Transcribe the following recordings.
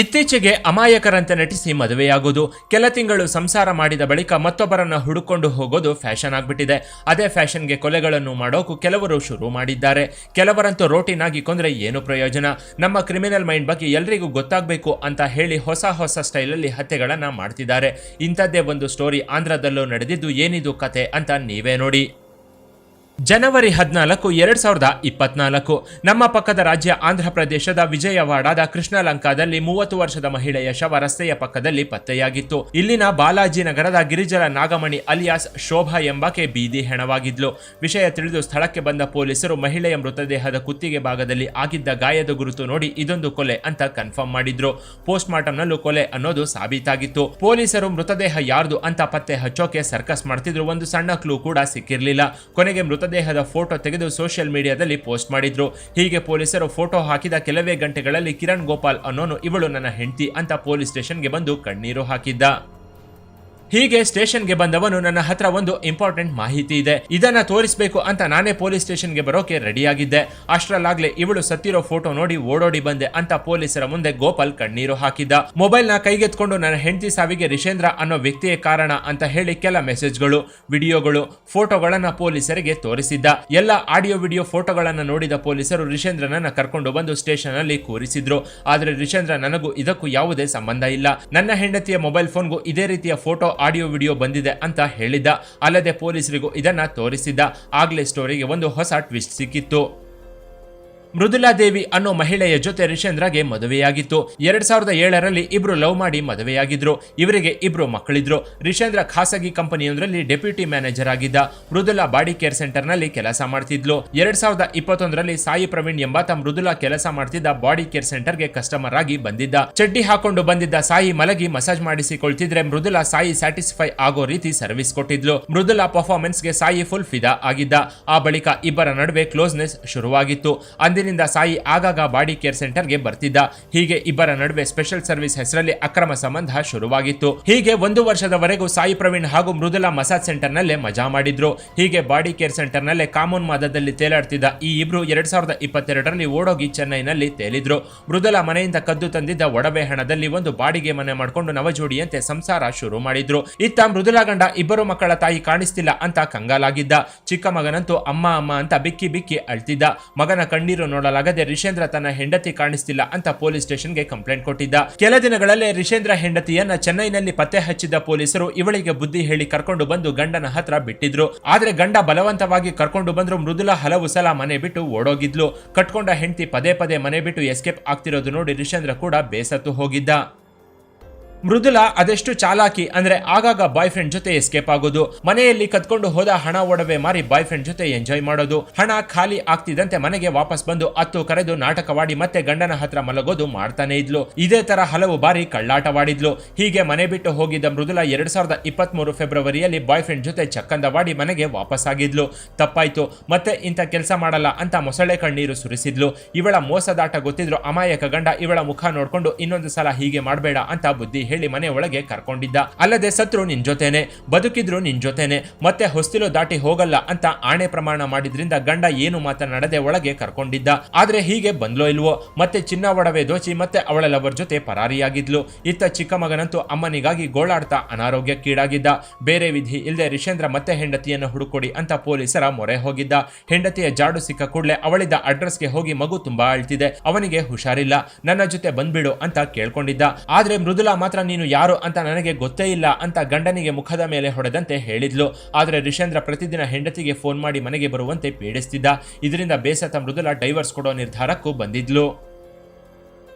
ಇತ್ತೀಚೆಗೆ ಅಮಾಯಕರಂತೆ ನಟಿಸಿ ಮದುವೆಯಾಗೋದು ಕೆಲ ತಿಂಗಳು ಸಂಸಾರ ಮಾಡಿದ ಬಳಿಕ ಮತ್ತೊಬ್ಬರನ್ನ ಹುಡುಕೊಂಡು ಹೋಗೋದು ಫ್ಯಾಷನ್ ಆಗ್ಬಿಟ್ಟಿದೆ. ಅದೇ ಫ್ಯಾಷನ್ಗೆ ಕೊಲೆಗಳನ್ನು ಮಾಡೋಕು ಕೆಲವರು ಶುರು ಮಾಡಿದ್ದಾರೆ. ಕೆಲವರಂತೂ ರೋಟಿನ್ ಆಗಿ ಕೊಂದ್ರೆ ಏನು ಪ್ರಯೋಜನ? ನಮ್ಮ ಕ್ರಿಮಿನಲ್ ಮೈಂಡ್ ಬಗ್ಗೆ ಎಲ್ರಿಗೂ ಗೊತ್ತಾಗಬೇಕು ಅಂತ ಹೇಳಿ ಹೊಸ ಹೊಸ ಸ್ಟೈಲಲ್ಲಿ ಹತ್ಯೆಗಳನ್ನು ಮಾಡ್ತಿದ್ದಾರೆ. ಇಂಥದ್ದೇ ಒಂದು ಸ್ಟೋರಿ ಆಂಧ್ರದಲ್ಲೂ ನಡೆದಿದ್ದು ಏನಿದು ಕತೆ ಅಂತ ನೀವೇ ನೋಡಿ. ಜನವರಿ ಹದಿನಾಲ್ಕು, ಎರಡ್ ಸಾವಿರದ ಇಪ್ಪತ್ನಾಲ್ಕು. ನಮ್ಮ ಪಕ್ಕದ ರಾಜ್ಯ ಆಂಧ್ರ ಪ್ರದೇಶದ ವಿಜಯವಾಡಾದ ಕೃಷ್ಣಲಂಕಾದಲ್ಲಿ ಮೂವತ್ತು ವರ್ಷದ ಮಹಿಳೆಯ ಶವ ರಸ್ತೆಯ ಪಕ್ಕದಲ್ಲಿ ಪತ್ತೆಯಾಗಿತ್ತು. ಇಲ್ಲಿನ ಬಾಲಾಜಿ ನಗರದ ಗಿರಿಜಲ ನಾಗಮಣಿ ಅಲಿಯಾಸ್ ಶೋಭಾ ಎಂಬಾಕೆ ಬೀದಿ ಹೆಣವಾಗಿದ್ಲು. ವಿಷಯ ತಿಳಿದು ಸ್ಥಳಕ್ಕೆ ಬಂದ ಪೊಲೀಸರು ಮಹಿಳೆಯ ಮೃತದೇಹದ ಕುತ್ತಿಗೆ ಭಾಗದಲ್ಲಿ ಆಗಿದ್ದ ಗಾಯದ ಗುರುತು ನೋಡಿ ಇದೊಂದು ಕೊಲೆ ಅಂತ ಕನ್ಫರ್ಮ್ ಮಾಡಿದ್ರು. ಪೋಸ್ಟ್ ಮಾರ್ಟಂನಲ್ಲೂ ಕೊಲೆ ಅನ್ನೋದು ಸಾಬೀತಾಗಿತ್ತು. ಪೊಲೀಸರು ಮೃತದೇಹ ಯಾರ್ದು ಅಂತ ಪತ್ತೆ ಹಚ್ಚೋಕೆ ಸರ್ಕಸ್ ಮಾಡ್ತಿದ್ರು. ಒಂದು ಸಣ್ಣ ಕ್ಲೂ ಕೂಡ ಸಿಕ್ಕಿರಲಿಲ್ಲ. ಕೊನೆಗೆ ಮೃತದೇಹದ ಫೋಟೋ ತೆಗೆದು ಸೋಷಿಯಲ್ ಮೀಡಿಯಾದಲ್ಲಿ ಪೋಸ್ಟ್ ಮಾಡಿದ್ರು. ಹೀಗೆ ಪೊಲೀಸರು ಫೋಟೋ ಹಾಕಿದ ಕೆಲವೇ ಗಂಟೆಗಳಲ್ಲಿ ಕಿರಣ್ ಗೋಪಾಲ್ ಅನ್ನೋನು ಇವಳು ನನ್ನ ಹೆಂಡತಿ ಅಂತ ಪೊಲೀಸ್ ಸ್ಟೇಷನ್ಗೆ ಬಂದು ಕಣ್ಣೀರು ಹಾಕಿದ್ದ. ಹೀಗೆ ಸ್ಟೇಷನ್ಗೆ ಬಂದವನು ನನ್ನ ಹತ್ರ ಒಂದು ಇಂಪಾರ್ಟೆಂಟ್ ಮಾಹಿತಿ ಇದೆ. ಇದನ್ನ ತೋರಿಸಬೇಕು ಅಂತ ನಾನೇ ಪೊಲೀಸ್ ಸ್ಟೇಷನ್ಗೆ ಬರೋಕೆ ರೆಡಿಯಾಗಿದ್ದೆ. ಅಷ್ಟರಲ್ಲಾಗ್ಲೇ ಇವಳು ಸತ್ತಿರೋ ಫೋಟೋ ನೋಡಿ ಓಡೋಡಿ ಬಂದೆ ಅಂತ ಪೊಲೀಸರ ಮುಂದೆ ಗೋಪಾಲ್ ಕಣ್ಣೀರು ಹಾಕಿದ್ದ. ಮೊಬೈಲ್ನ ಕೈಗೆತ್ಕೊಂಡು ನನ್ನ ಹೆಂಡತಿ ಸಾವಿಗೆ ರಿಷೇಂದ್ರ ಅನ್ನೋ ವ್ಯಕ್ತಿಯೇ ಕಾರಣ ಅಂತ ಹೇಳಿ ಕೆಲ ಮೆಸೇಜ್ಗಳು, ವಿಡಿಯೋಗಳು, ಫೋಟೋಗಳನ್ನ ಪೊಲೀಸರಿಗೆ ತೋರಿಸಿದ್ದ. ಎಲ್ಲ ಆಡಿಯೋ, ವಿಡಿಯೋ ಫೋಟೋಗಳನ್ನ ನೋಡಿದ ಪೊಲೀಸರು ರಿಷೇಂದ್ರನನ್ನ ಕರ್ಕೊಂಡು ಬಂದು ಸ್ಟೇಷನ್ ಅಲ್ಲಿ ಕೂರಿಸಿದ್ರು. ಆದ್ರೆ ರಿಷೇಂದ್ರ ನನಗೂ ಇದಕ್ಕೂ ಯಾವುದೇ ಸಂಬಂಧ ಇಲ್ಲ. ನನ್ನ ಹೆಂಡತಿಯ ಮೊಬೈಲ್ ಫೋನ್ಗೂ ಇದೇ ರೀತಿಯ ಫೋಟೋ ಆಡಿಯೋ ವಿಡಿಯೋ ಬಂದಿದೆ ಅಂತ ಹೇಳಿದ್ದ. ಅಲ್ಲದೆ ಪೊಲೀಸರಿಗೂ ಇದನ್ನ ತೋರಿಸಿದ್ದ. ಆಗ್ಲೇ ಸ್ಟೋರಿಗೆ ಒಂದು ಹೊಸ ಟ್ವಿಸ್ಟ್ ಸಿಕ್ಕಿತ್ತು. ಮೃದುಲಾ ದೇವಿ ಅನ್ನೋ ಮಹಿಳೆಯ ಜೊತೆ ರಿಷೇಂದ್ರಗೆ ಮದುವೆಯಾಗಿತ್ತು. ಎರಡ್ ಸಾವಿರದ ಏಳರಲ್ಲಿ ಇಬ್ರು ಲವ್ ಮಾಡಿ ಮದುವೆಯಾಗಿದ್ರು. ಇವರಿಗೆ ಇಬ್ರು ಮಕ್ಕಳಿದ್ರು. ರಿಷೇಂದ್ರ ಖಾಸಗಿ ಕಂಪನಿಯೊಂದರಲ್ಲಿ ಡೆಪ್ಯೂಟಿ ಮ್ಯಾನೇಜರ್ ಆಗಿದ್ದ. ಮೃದುಲಾ ಬಾಡಿ ಕೇರ್ ಸೆಂಟರ್ನಲ್ಲಿ ಕೆಲಸ ಮಾಡ್ತಿದ್ಲು. ಎರಡ್ ಸಾವಿರದ ಇಪ್ಪತ್ತೊಂದರಲ್ಲಿ ಸಾಯಿ ಪ್ರವೀಣ್ ಎಂಬಾತ ಮೃದುಲಾ ಕೆಲಸ ಮಾಡ್ತಿದ್ದ ಬಾಡಿ ಕೇರ್ ಸೆಂಟರ್ಗೆ ಕಸ್ಟಮರ್ ಆಗಿ ಬಂದಿದ್ದ. ಚಡ್ಡಿ ಹಾಕೊಂಡು ಬಂದಿದ್ದ ಸಾಯಿ ಮಲಗಿ ಮಸಾಜ್ ಮಾಡಿಸಿಕೊಳ್ತಿದ್ರೆ ಮೃದುಲಾ ಸಾಯಿ ಸ್ಯಾಟಿಸ್ಫೈ ಆಗೋ ರೀತಿ ಸರ್ವಿಸ್ ಕೊಟ್ಟಿದ್ಲು. ಮೃದುಲಾ ಪರ್ಫಾರ್ಮೆನ್ಸ್ಗೆ ಸಾಯಿ ಫುಲ್ ಫಿದಾ ಆಗಿದ್ದ. ಆ ಬಳಿಕ ಇಬ್ಬರ ನಡುವೆ ಕ್ಲೋಸ್ನೆಸ್ ಶುರುವಾಗಿತ್ತು. ಅಂದಿನಿಂದ ಸಾಯಿ ಆಗಾಗ ಬಾಡಿ ಕೇರ್ ಸೆಂಟರ್ಗೆ ಬರ್ತಿದ್ದ. ಹೀಗೆ ಇಬ್ಬರ ನಡುವೆ ಸ್ಪೆಷಲ್ ಸರ್ವಿಸ್ ಹೆಸರಲ್ಲಿ ಅಕ್ರಮ ಸಂಬಂಧ ಶುರುವಾಗಿತ್ತು. ಹೀಗೆ ಒಂದು ವರ್ಷದವರೆಗೂ ಸಾಯಿ ಪ್ರವೀಣ್ ಹಾಗೂ ಮೃದುಲಾ ಮಸಾಜ್ ಸೆಂಟರ್ ನಲ್ಲೇ ಮಜಾ ಮಾಡಿದ್ರು. ಹೀಗೆ ಬಾಡಿ ಕೇರ್ ಸೆಂಟರ್ ನಲ್ಲೇ ಕಾಮೂನ್ ಮಾದದಲ್ಲಿ ತೇಲಾಡ್ತಿದ್ದ ಈ ಇಬ್ರು ಎರಡ್ ಸಾವಿರದ ಇಪ್ಪತ್ತೆರಡರಲ್ಲಿ ಓಡೋಗಿ ಚೆನ್ನೈನಲ್ಲಿ ತೇಲಿದ್ರು. ಮೃದುಲಾ ಮನೆಯಿಂದ ಕದ್ದು ತಂದಿದ್ದ ಒಡವೆ ಹಣದಲ್ಲಿ ಒಂದು ಬಾಡಿಗೆ ಮನೆ ಮಾಡಿಕೊಂಡು ನವಜೋಡಿಯಂತೆ ಸಂಸಾರ ಶುರು ಮಾಡಿದ್ರು. ಇತ್ತ ಮೃದುಲಾ ಗಂಡ ಇಬ್ಬರು ಮಕ್ಕಳ ತಾಯಿ ಕಾಣಿಸ್ತಿಲ್ಲ ಅಂತ ಕಂಗಾಲಾಗಿದ್ದ. ಚಿಕ್ಕ ಮಗನಂತೂ ಅಮ್ಮ ಅಮ್ಮ ಅಂತ ಬಿಕ್ಕಿ ಬಿಕ್ಕಿ ಅಳ್ತಿದ್ದ. ಮಗನ ಕಣ್ಣೀರು ನೋಡಲಾಗದೆ ರಿಷೇಂದ್ರ ತನ್ನ ಹೆಂಡತಿ ಕಾಣಿಸ್ತಿಲ್ಲ ಅಂತ ಪೊಲೀಸ್ ಸ್ಟೇಷನ್ಗೆ ಕಂಪ್ಲೇಂಟ್ ಕೊಟ್ಟಿದ್ದ. ಕೆಲ ದಿನಗಳಲ್ಲೇ ರಿಷೇಂದ್ರ ಹೆಂಡತಿಯನ್ನ ಚೆನ್ನೈನಲ್ಲಿ ಪತ್ತೆ ಹಚ್ಚಿದ್ದ ಪೊಲೀಸರು ಇವಳಿಗೆ ಬುದ್ಧಿ ಹೇಳಿ ಕರ್ಕೊಂಡು ಬಂದು ಗಂಡನ ಹತ್ರ ಬಿಟ್ಟಿದ್ರು. ಆದ್ರೆ ಗಂಡ ಬಲವಂತವಾಗಿ ಕರ್ಕೊಂಡು ಬಂದ್ರು ಮೃದುಲ ಹಲವು ಸಲ ಮನೆ ಬಿಟ್ಟು ಓಡೋಗಿದ್ಲು. ಕಟ್ಕೊಂಡ ಹೆಂಡತಿ ಪದೇ ಪದೇ ಮನೆ ಬಿಟ್ಟು ಎಸ್ಕೇಪ್ ಆಗ್ತಿರೋದು ನೋಡಿ ರಿಷೇಂದ್ರ ಕೂಡ ಬೇಸತ್ತು ಹೋಗಿದ್ದ. ಮೃದುಲಾ ಅದೆಷ್ಟು ಚಾಲಾಕಿ ಅಂದ್ರೆ ಆಗಾಗ ಬಾಯ್ ಫ್ರೆಂಡ್ ಜೊತೆ ಎಸ್ಕೇಪ್ ಆಗೋದು. ಮನೆಯಲ್ಲಿ ಕದ್ಕೊಂಡು ಹೋದ ಹಣ ಒಡವೆ ಮಾರಿ ಬಾಯ್ ಫ್ರೆಂಡ್ ಜೊತೆ ಎಂಜಾಯ್ ಮಾಡೋದು. ಹಣ ಖಾಲಿ ಆಗ್ತಿದ್ದಂತೆ ಮನೆಗೆ ವಾಪಸ್ ಬಂದು ಅತ್ತು ಕರೆದು ನಾಟಕವಾಡಿ ಮತ್ತೆ ಗಂಡನ ಹತ್ರ ಮಲಗೋದು ಮಾಡ್ತಾನೆ ಇದ್ಲು. ಇದೇ ತರ ಹಲವು ಬಾರಿ ಕಳ್ಳಾಟವಾಡಿದ್ಲು. ಹೀಗೆ ಮನೆ ಬಿಟ್ಟು ಹೋಗಿದ್ದ ಮೃದುಲಾ ಎರಡ್ ಸಾವಿರದ ಇಪ್ಪತ್ತ್ ಫೆಬ್ರವರಿಯಲ್ಲಿ ಬಾಯ್ ಫ್ರೆಂಡ್ ಜೊತೆ ಚಕ್ಕಂದವಾಡಿ ಮನೆಗೆ ವಾಪಸ್ ಆಗಿದ್ಲು. ತಪ್ಪಾಯ್ತು. ಮತ್ತೆ ಇಂಥ ಕೆಲಸ ಮಾಡಲ್ಲ ಅಂತ ಮೊಸಳೆ ಕಣ್ಣೀರು ಸುರಿಸಿದ್ಲು. ಇವಳ ಮೋಸದಾಟ ಗೊತ್ತಿದ್ರು ಅಮಾಯಕ ಗಂಡ ಇವಳ ಮುಖ ನೋಡ್ಕೊಂಡು ಇನ್ನೊಂದು ಸಲ ಹೀಗೆ ಮಾಡಬೇಡ ಅಂತ ಬುದ್ಧಿ ಹೇಳಿ ಮನೆ ಒಳಗೆ ಕರ್ಕೊಂಡಿದ್ದ. ಅಲ್ಲದೆ ಸತ್ರು ನಿನ್ ಜೊತೆನೆ, ಬದುಕಿದ್ರು ನಿನ್ ಜೊತೆನೆ, ಮತ್ತೆ ಹೊಸ್ತಿಲು ದಾಟಿ ಹೋಗಲ್ಲ ಅಂತ ಆಣೆ ಪ್ರಮಾಣ ಮಾಡಿದ್ರಿಂದ ಗಂಡ ಏನು ಮಾತನಾಡದೆ ಒಳಗೆ ಕರ್ಕೊಂಡಿದ್ದ. ಆದ್ರೆ ಹೀಗೆ ಬಂದ್ಲೋ ಇಲ್ವೋ? ಮತ್ತೆ ಚಿನ್ನ ಒಡವೆ ದೋಚಿ ಮತ್ತೆ ಅವಳ ಲವರ್ ಜೊತೆ ಪರಾರಿಯಾಗಿದ್ಲು. ಇತ್ತ ಚಿಕ್ಕ ಮಗನಂತೂ ಅಮ್ಮನಿಗಾಗಿ ಗೋಳಾಡ್ತಾ ಅನಾರೋಗ್ಯಕ್ಕೀಡಾಗಿದ್ದ. ಬೇರೆ ವಿಧಿ ಇಲ್ಲದೆ ರಿಷೇಂದ್ರ ಮತ್ತೆ ಹೆಂಡತಿಯನ್ನು ಹುಡುಕೊಡಿ ಅಂತ ಪೊಲೀಸರ ಮೊರೆ ಹೋಗಿದ್ದ. ಹೆಂಡತಿಯ ಜಾಡು ಸಿಕ್ಕ ಕೂಡಲೇ ಅವಳಿದ್ದ ಅಡ್ರೆಸ್ಗೆ ಹೋಗಿ ಮಗು ತುಂಬಾ ಅಳ್ತಿದೆ. ಅವನಿಗೆ ಹುಷಾರಿಲ್ಲ. ನನ್ನ ಜೊತೆ ಬಂದ್ಬಿಡು ಅಂತ ಕೇಳ್ಕೊಂಡಿದ್ದ. ಆದ್ರೆ ಮೃದುಲಾ ಮಾತ್ರ ನೀನು ಯಾರು ಅಂತ ನನಗೆ ಗೊತ್ತೇ ಇಲ್ಲ ಅಂತ ಗಂಡನಿಗೆ ಮುಖದ ಮೇಲೆ ಹೊಡೆದಂತೆ ಹೇಳಿದ್ಲು. ಆದರೆ ರಿಷೇಂದ್ರ ಪ್ರತಿದಿನ ಹೆಂಡತಿಗೆ ಫೋನ್ ಮಾಡಿ ಮನೆಗೆ ಬರುವಂತೆ ಪೀಡಿಸ್ತಿದ್ದ. ಇದರಿಂದ ಬೇಸತ್ತ ಮೃದುಲ ಡೈವರ್ಸ್ ಕೊಡೋ ನಿರ್ಧಾರಕ್ಕೂ ಬಂದಿದ್ಲು.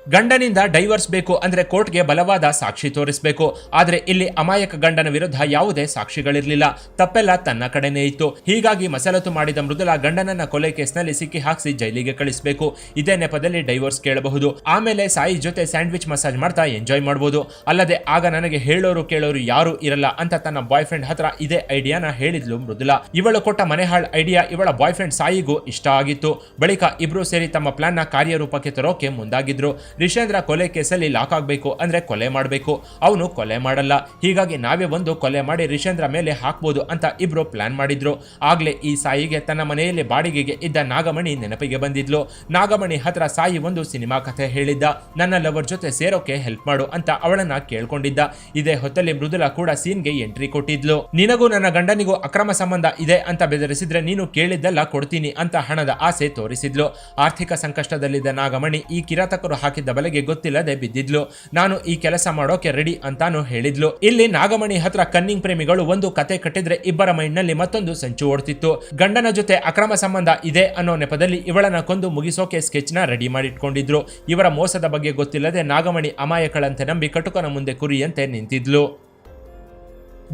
ಗಂಡನಿಂದ ಡೈವರ್ಸ್ ಬೇಕು ಅಂದ್ರೆ ಕೋರ್ಟ್ಗೆ ಬಲವಾದ ಸಾಕ್ಷಿ ತೋರಿಸಬೇಕು. ಆದ್ರೆ ಇಲ್ಲಿ ಅಮಾಯಕ ಗಂಡನ ವಿರುದ್ಧ ಯಾವುದೇ ಸಾಕ್ಷಿಗಳಿರಲಿಲ್ಲ. ತಪ್ಪೆಲ್ಲ ತನ್ನ ಕಡೆನೇ ಇತ್ತು. ಹೀಗಾಗಿ ಮಸಲತ್ತು ಮಾಡಿದ ಮೃದುಲ ಗಂಡನನ್ನ ಕೊಲೆ ಕೇಸ್ನಲ್ಲಿ ಸಿಕ್ಕಿ ಹಾಕಿಸಿ ಜೈಲಿಗೆ ಕಳಿಸಬೇಕು. ಇದೇ ನೆಪದಲ್ಲಿ ಡೈವರ್ಸ್ ಕೇಳಬಹುದು. ಆಮೇಲೆ ಸಾಯಿ ಜೊತೆ ಸ್ಯಾಂಡ್ವಿಚ್ ಮಸಾಜ್ ಮಾಡ್ತಾ ಎಂಜಾಯ್ ಮಾಡಬಹುದು ಅಲ್ಲದೆ ಆಗ ನನಗೆ ಹೇಳೋರು ಕೇಳೋರು ಯಾರು ಇರಲ್ಲ ಅಂತ ತನ್ನ ಬಾಯ್ ಫ್ರೆಂಡ್ ಹತ್ರ ಇದೇ ಐಡಿಯಾನ ಹೇಳಿದ್ಲು ಮೃದುಲಾ. ಇವಳು ಕೊಟ್ಟ ಮನೆಹಾಳ್ ಐಡಿಯಾ ಇವಳ ಬಾಯ್ ಫ್ರೆಂಡ್ ಸಾಯಿಗೂ ಇಷ್ಟ ಆಗಿತ್ತು. ಬಳಿಕ ಇಬ್ರು ಸೇರಿ ತಮ್ಮ ಪ್ಲಾನ್ನ ಕಾರ್ಯರೂಪಕ್ಕೆ ತರೋಕೆ ಮುಂದಾಗಿದ್ರು. ರಿಷೇಂದ್ರ ಕೊಲೆ ಕೇಸಲ್ಲಿ ಲಾಕ್ ಆಗಬೇಕು ಅಂದ್ರೆ ಕೊಲೆ ಮಾಡಬೇಕು. ಅವನು ಕೊಲೆ ಮಾಡಲ್ಲ. ಹೀಗಾಗಿ ನಾವೇ ಒಂದು ಕೊಲೆ ಮಾಡಿ ರಿಷೇಂದ್ರ ಮೇಲೆ ಹಾಕ್ಬೋದು ಅಂತ ಇಬ್ರು ಪ್ಲಾನ್ ಮಾಡಿದ್ರು. ಆಗ್ಲೇ ಈ ಸಾಯಿಗೆ ತನ್ನ ಮನೆಯಲ್ಲಿ ಬಾಡಿಗೆಗೆ ಇದ್ದ ನಾಗಮಣಿ ನೆನಪಿಗೆ ಬಂದಿದ್ಲು. ನಾಗಮಣಿ ಹತ್ರ ಸಾಯಿ ಒಂದು ಸಿನಿಮಾ ಕಥೆ ಹೇಳಿದ್ದ. ನನ್ನ ಲವರ್ ಜೊತೆ ಸೇರೋಕೆ ಹೆಲ್ಪ್ ಮಾಡು ಅಂತ ಅವಳನ್ನ ಕೇಳ್ಕೊಂಡಿದ್ದ. ಇದೇ ಹೊತ್ತಲ್ಲಿ ಮೃದುಲಾ ಕೂಡ ಸೀನ್ಗೆ ಎಂಟ್ರಿ ಕೊಟ್ಟಿದ್ಲು. ನಿನಗೂ ನನ್ನ ಗಂಡನಿಗೂ ಅಕ್ರಮ ಸಂಬಂಧ ಇದೆ ಅಂತ ಬೆದರಿಸಿದ್ರೆ ನೀನು ಕೇಳಿದ್ದೆಲ್ಲ ಕೊಡ್ತೀನಿ ಅಂತ ಹಣದ ಆಸೆ ತೋರಿಸಿದ್ಲು. ಆರ್ಥಿಕ ಸಂಕಷ್ಟದಲ್ಲಿದ್ದ ನಾಗಮಣಿ ಈ ಕಿರಾತಕರು ಹಾಕಿದ್ದ ಬಲೆಗೆ ಗೊತ್ತಿಲ್ಲದೆ ಬಿದ್ದಿದ್ಲು. ನಾನು ಈ ಕೆಲಸ ಮಾಡೋಕೆ ರೆಡಿ ಅಂತಾನು ಹೇಳಿದ್ಲು. ಇಲ್ಲಿ ನಾಗಮಣಿ ಹತ್ರ ಕನ್ನಿಂಗ್ ಪ್ರೇಮಿಗಳು ಒಂದು ಕತೆ ಕಟ್ಟಿದ್ರೆ ಇಬ್ಬರ ಮೈಂಡ್ನಲ್ಲಿ ಮತ್ತೊಂದು ಸಂಚು ಓಡ್ತಿತ್ತು. ಗಂಡನ ಜೊತೆ ಅಕ್ರಮ ಸಂಬಂಧ ಇದೆ ಅನ್ನೋ ನೆಪದಲ್ಲಿ ಇವಳನ್ನ ಕೊಂದು ಮುಗಿಸೋಕೆ ಸ್ಕೆಚ್ನ ರೆಡಿ ಮಾಡಿಟ್ಕೊಂಡಿದ್ರು. ಇವರ ಮೋಸದ ಬಗ್ಗೆ ಗೊತ್ತಿಲ್ಲದೆ ನಾಗಮಣಿ ಅಮಾಯಕಳಂತೆ ನಂಬಿ ಕಟುಕನ ಮುಂದೆ ಕುರಿಯಂತೆ ನಿಂತಿದ್ಲು.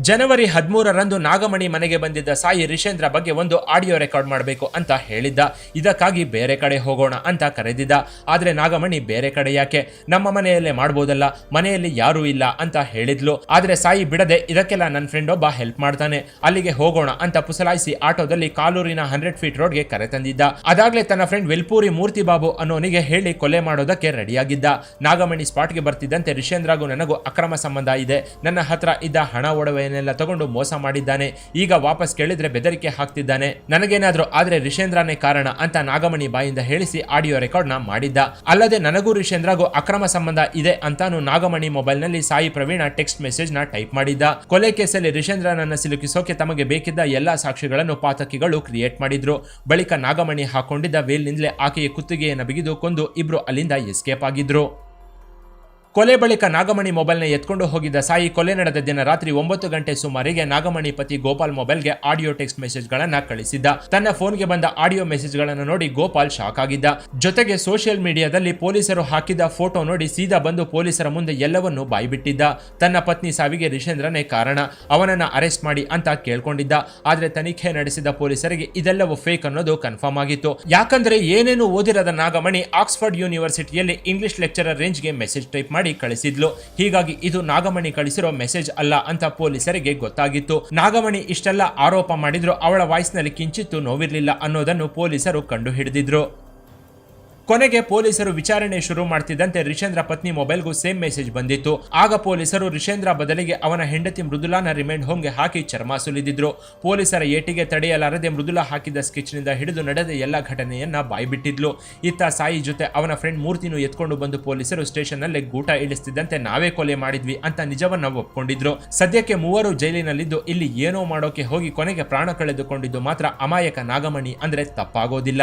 ಜನವರಿ ಹದಿಮೂರರಂದು ನಾಗಮಣಿ ಮನೆಗೆ ಬಂದಿದ್ದ ಸಾಯಿ ರಿಷೇಂದ್ರ ಬಗ್ಗೆ ಒಂದು ಆಡಿಯೋ ರೆಕಾರ್ಡ್ ಮಾಡಬೇಕು ಅಂತ ಹೇಳಿದ್ದ. ಇದಕ್ಕಾಗಿ ಬೇರೆ ಕಡೆ ಹೋಗೋಣ ಅಂತ ಕರೆದಿದ್ದ. ಆದರೆ ನಾಗಮಣಿ ಬೇರೆ ಕಡೆ ಯಾಕೆ? ನಮ್ಮ ಮನೆಯಲ್ಲೇ ಮಾಡ್ಬೋದಲ್ಲ? ಮನೆಯಲ್ಲಿ ಯಾರೂ ಇಲ್ಲ ಅಂತ ಹೇಳಿದ್ಲು. ಆದರೆ ಸಾಯಿ ಬಿಡದೆ ಇದಕ್ಕೆಲ್ಲ ನನ್ನ ಫ್ರೆಂಡ್ ಒಬ್ಬ ಹೆಲ್ಪ್ ಮಾಡ್ತಾನೆ. ಅಲ್ಲಿಗೆ ಹೋಗೋಣ ಅಂತ ಪುಸಲಾಯಿಸಿ ಆಟೋದಲ್ಲಿ ಕಾಲೂರಿನ ಹಂಡ್ರೆಡ್ ಫೀಟ್ ರೋಡ್ಗೆ ಕರೆತಂದಿದ್ದ ಅದಾಗಲೇ ತನ್ನ ಫ್ರೆಂಡ್ ವಿಲ್ಪೂರಿ ಮೂರ್ತಿ ಬಾಬು ಅನ್ನೋನಿಗೆ ಹೇಳಿ ಕೊಲೆ ಮಾಡೋದಕ್ಕೆ ರೆಡಿಯಾಗಿದ್ದ. ನಾಗಮಣಿ ಸ್ಪಾಟ್ಗೆ ಬರ್ತಿದ್ದಂತೆ ರಿಷೇಂದ್ರಗೂ ನನಗೂ ಅಕ್ರಮ ಸಂಬಂಧ ಇದೆ. ನನ್ನ ಹತ್ರ ಇದ್ದ ಹಣ ಒಡವೆಯನ್ನೆಲ್ಲ ತಗೊಂಡು ಮೋಸ ಮಾಡಿದ್ದಾನೆ. ಈಗ ವಾಪಸ್ ಕೇಳಿದ್ರೆ ಬೆದರಿಕೆ ಹಾಕ್ತಿದ್ದಾನೆ. ನನಗೇನಾದ್ರೂ ಆದ್ರೆ ರಿಷೇಂದ್ರನೇ ಕಾರಣ ಅಂತ ನಾಗಮಣಿ ಬಾಯಿಂದ ಹೇಳಿಸಿ ಆಡಿಯೋ ರೆಕಾರ್ಡ್ನ ಮಾಡಿದ್ದ. ಅಲ್ಲದೆ ನನಗೂ ರಿಷೇಂದ್ರಗೂ ಅಕ್ರಮ ಸಂಬಂಧ ಇದೆ ಅಂತಾನು ನಾಗಮಣಿ ಮೊಬೈಲ್ನಲ್ಲಿ ಸಾಯಿ ಪ್ರವೀಣ ಟೆಕ್ಸ್ಟ್ ಮೆಸೇಜ್ನ ಟೈಪ್ ಮಾಡಿದ್ದ. ಕೊಲೆ ಕೇಸಲ್ಲಿ ರಿಷೇಂದ್ರನನ್ನ ಸಿಲುಕಿಸೋಕೆ ತಮಗೆ ಬೇಕಿದ್ದ ಎಲ್ಲಾ ಸಾಕ್ಷಿಗಳನ್ನು ಪಾತಕಿಗಳು ಕ್ರಿಯೇಟ್ ಮಾಡಿದ್ರು. ಬಳಿಕ ನಾಗಮಣಿ ಹಾಕೊಂಡಿದ್ದ ವೇಲ್ನಿಂದಲೇ ಆಕೆಯ ಕುತ್ತಿಗೆಯನ್ನು ಬಿಗಿದು ಕೊಂದು ಇಬ್ರು ಅಲ್ಲಿಂದ ಎಸ್ಕೇಪ್ ಆಗಿದ್ರು. ಕೊಲೆ ಬಳಿಕ ನಾಗಮಣಿ ಮೊಬೈಲ್ನ ಎತ್ಕೊಂಡು ಹೋಗಿದ್ದ ಸಾಯಿ ಕೊಲೆ ನಡೆದ ದಿನ ರಾತ್ರಿ ಒಂಬತ್ತು ಗಂಟೆ ಸುಮಾರಿಗೆ ನಾಗಮಣಿ ಪತಿ ಗೋಪಾಲ್ ಮೊಬೈಲ್ಗೆ ಆಡಿಯೋ ಟೆಕ್ಸ್ಟ್ ಮೆಸೇಜ್ಗಳನ್ನು ಕಳಿಸಿದ್ದ. ತನ್ನ ಫೋನ್ಗೆ ಬಂದ ಆಡಿಯೋ ಮೆಸೇಜ್ಗಳನ್ನು ನೋಡಿ ಗೋಪಾಲ್ ಶಾಕ್ ಆಗಿದ್ದ. ಜೊತೆಗೆ ಸೋಷಿಯಲ್ ಮೀಡಿಯಾದಲ್ಲಿ ಪೊಲೀಸರು ಹಾಕಿದ ಫೋಟೋ ನೋಡಿ ಸೀದಾ ಬಂದು ಪೊಲೀಸರ ಮುಂದೆ ಎಲ್ಲವನ್ನೂ ಬಾಯ್ಬಿಟ್ಟಿದ್ದ. ತನ್ನ ಪತ್ನಿ ಸಾವಿಗೆ ರಿಷೇಂದ್ರನೇ ಕಾರಣ. ಅವನನ್ನ ಅರೆಸ್ಟ್ ಮಾಡಿ ಅಂತ ಕೇಳ್ಕೊಂಡಿದ್ದ. ಆದ್ರೆ ತನಿಖೆ ನಡೆಸಿದ ಪೊಲೀಸರಿಗೆ ಇದೆಲ್ಲವೂ ಫೇಕ್ ಅನ್ನೋದು ಕನ್ಫರ್ಮ್ ಆಗಿತ್ತು. ಯಾಕಂದ್ರೆ ಏನೇನು ಓದಿರದ ನಾಗಮಣಿ ಆಕ್ಸ್ಫರ್ಡ್ ಯೂನಿವರ್ಸಿಟಿಯಲ್ಲಿ ಇಂಗ್ಲಿಷ್ ಲೆಕ್ಚರರ್ ರೇಂಜ್ಗೆ ಮೆಸೇಜ್ ಟೈಪ್ ಮಾಡಿ ಕಳಿಸಿದ್ಲು ಹೀಗಾಗಿ ಇದು ನಾಗಮಣಿ ಕಳಿಸಿರೋ ಮೆಸೇಜ್ ಅಲ್ಲ ಅಂತ ಪೊಲೀಸರಿಗೆ ಗೊತ್ತಾಗಿತ್ತು ನಾಗಮಣಿ ಇಷ್ಟೆಲ್ಲ ಆರೋಪ ಮಾಡಿದ್ರು ಅವಳ ವಾಯ್ಸ್ನಲ್ಲಿ ಕಿಂಚಿತ್ತು ನೋವಿರ್ಲಿಲ್ಲ ಅನ್ನೋದನ್ನು ಪೊಲೀಸರು ಕಂಡು ಹಿಡಿದಿದ್ರು ಕೊನೆಗೆ ಪೊಲೀಸರು ವಿಚಾರಣೆ ಶುರು ಮಾಡ್ತಿದ್ದಂತೆ ರಿಷೇಂದ್ರ ಪತ್ನಿ ಮೊಬೈಲ್ಗೂ ಸೇಮ್ ಮೆಸೇಜ್ ಬಂದಿತ್ತು. ಆಗ ಪೊಲೀಸರು ರಿಷೇಂದ್ರ ಬದಲಿಗೆ ಅವನ ಹೆಂಡತಿ ಮೃದುಲಾನ ರಿಮೈಂಡ್ ಹೋಮ್ಗೆ ಹಾಕಿ ಚರ್ಮ ಸುಲಿದಿದ್ರು. ಪೊಲೀಸರ ಏಟಿಗೆ ತಡೆಯಲಾರದೆ ಮೃದುಲಾ ಹಾಕಿದ ಸ್ಕೆಚ್ನಿಂದ ಹಿಡಿದು ನಡೆದ ಎಲ್ಲ ಘಟನೆಯನ್ನ ಬಾಯ್ಬಿಟ್ಟಿದ್ಲು. ಇತ್ತ ಸಾಯಿ ಜೊತೆ ಅವನ ಫ್ರೆಂಡ್ ಮೂರ್ತಿನೂ ಎತ್ಕೊಂಡು ಬಂದು ಪೊಲೀಸರು ಸ್ಟೇಷನ್ನಲ್ಲೇ ಗೂಟ ಇಳಿಸ್ತಿದ್ದಂತೆ ನಾವೇ ಕೊಲೆ ಮಾಡಿದ್ವಿ ಅಂತ ನಿಜವನ್ನ ಒಪ್ಕೊಂಡಿದ್ರು. ಸದ್ಯಕ್ಕೆ ಮೂವರು ಜೈಲಿನಲ್ಲಿದ್ದು ಇಲ್ಲಿ ಏನೋ ಮಾಡೋಕೆ ಹೋಗಿ ಕೊನೆಗೆ ಪ್ರಾಣ ಕಳೆದುಕೊಂಡಿದ್ದು ಮಾತ್ರ ಅಮಾಯಕ ನಾಗಮಣಿ ಅಂದ್ರೆ ತಪ್ಪಾಗೋದಿಲ್ಲ.